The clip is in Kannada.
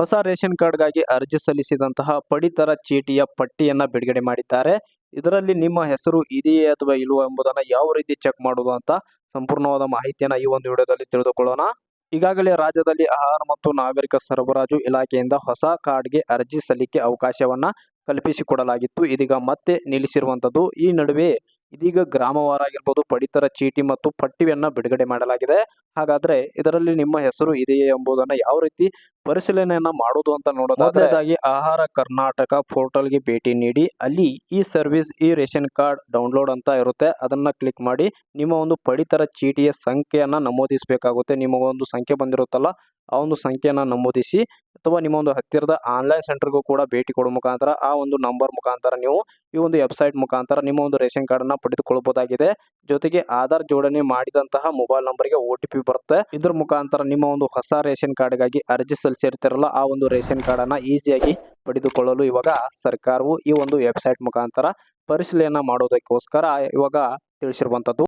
ಹೊಸ ರೇಷನ್ ಕಾರ್ಡ್ಗಾಗಿ ಅರ್ಜಿ ಸಲ್ಲಿಸಿದಂತಹ ಪಡಿತರ ಚೀಟಿಯ ಪಟ್ಟಿಯನ್ನ ಬಿಡುಗಡೆ ಮಾಡಿದ್ದಾರೆ. ಇದರಲ್ಲಿ ನಿಮ್ಮ ಹೆಸರು ಇದೆಯೇ ಅಥವಾ ಇಲ್ವೋ ಎಂಬುದನ್ನು ಯಾವ ರೀತಿ ಚೆಕ್ ಮಾಡೋದು ಅಂತ ಸಂಪೂರ್ಣವಾದ ಮಾಹಿತಿಯನ್ನು ಈ ಒಂದು ವಿಡಿಯೋದಲ್ಲಿ ತಿಳಿದುಕೊಳ್ಳೋಣ. ಈಗಾಗಲೇ ರಾಜ್ಯದಲ್ಲಿ ಆಹಾರ ಮತ್ತು ನಾಗರಿಕ ಸರಬರಾಜು ಇಲಾಖೆಯಿಂದ ಹೊಸ ಕಾರ್ಡ್ಗೆ ಅರ್ಜಿ ಸಲ್ಲಿಕೆ ಅವಕಾಶವನ್ನ ಕಲ್ಪಿಸಿಕೊಡಲಾಗಿತ್ತು. ಇದೀಗ ಮತ್ತೆ ನಿಲ್ಲಿಸಿರುವಂಥದ್ದು ಈ ನಡುವೆ ಇದೀಗ ಗ್ರಾಮವಾರ ಆಗಿರ್ಬೋದು ಪಡಿತರ ಚೀಟಿ ಮತ್ತು ಪಟ್ಟಿಯನ್ನ ಬಿಡುಗಡೆ ಮಾಡಲಾಗಿದೆ. ಹಾಗಾದ್ರೆ ಇದರಲ್ಲಿ ನಿಮ್ಮ ಹೆಸರು ಇದೆಯೇ ಎಂಬುದನ್ನ ಯಾವ ರೀತಿ ಪರಿಶೀಲನೆಯನ್ನ ಮಾಡುವುದು ಅಂತ ನೋಡೋದು ಮೊದಲನೇದಾಗಿ ಆಹಾರ ಕರ್ನಾಟಕ ಪೋರ್ಟಲ್ಗೆ ಭೇಟಿ ನೀಡಿ, ಅಲ್ಲಿ ಈ ಸರ್ವಿಸ್, ಈ ರೇಷನ್ ಕಾರ್ಡ್ ಡೌನ್ಲೋಡ್ ಅಂತ ಇರುತ್ತೆ. ಅದನ್ನ ಕ್ಲಿಕ್ ಮಾಡಿ ನಿಮ್ಮ ಒಂದು ಪಡಿತರ ಚೀಟಿಯ ಸಂಖ್ಯೆಯನ್ನ ನಮೂದಿಸಬೇಕಾಗುತ್ತೆ. ನಿಮಗೊಂದು ಸಂಖ್ಯೆ ಬಂದಿರುತ್ತಲ್ಲ ಆ ಒಂದು ಸಂಖ್ಯೆಯನ್ನು ನಮೂದಿಸಿ ಅಥವಾ ನಿಮ್ಮ ಒಂದು ಹತ್ತಿರದ ಆನ್ಲೈನ್ ಸೆಂಟರ್ಗೂ ಕೂಡ ಭೇಟಿ ಕೊಡೋ ಮುಖಾಂತರ ಆ ಒಂದು ನಂಬರ್ ಮುಖಾಂತರ ನೀವು ಈ ಒಂದು ವೆಬ್ಸೈಟ್ ಮುಖಾಂತರ ನಿಮ್ಮ ಒಂದು ರೇಷನ್ ಕಾರ್ಡನ್ನು ಪಡೆದುಕೊಳ್ಳಬಹುದಾಗಿದೆ. ಜೊತೆಗೆ ಆಧಾರ್ ಜೋಡಣೆ ಮಾಡಿದಂತಹ ಮೊಬೈಲ್ ನಂಬರ್ಗೆ ಓ ಟಿ ಬರುತ್ತೆ. ಇದ್ರ ಮುಖಾಂತರ ನಿಮ್ಮ ಒಂದು ಹೊಸ ರೇಷನ್ ಕಾರ್ಡ್ಗಾಗಿ ಅರ್ಜಿ ಸಲ್ಲಿಸಿರ್ತಿರಲ್ಲ, ಆ ಒಂದು ರೇಷನ್ ಕಾರ್ಡನ್ನು ಈಸಿಯಾಗಿ ಪಡೆದುಕೊಳ್ಳಲು ಇವಾಗ ಸರ್ಕಾರವು ಈ ಒಂದು ವೆಬ್ಸೈಟ್ ಮುಖಾಂತರ ಪರಿಶೀಲನೆ ಮಾಡೋದಕ್ಕೋಸ್ಕರ ಇವಾಗ ತಿಳಿಸಿರುವಂಥದ್ದು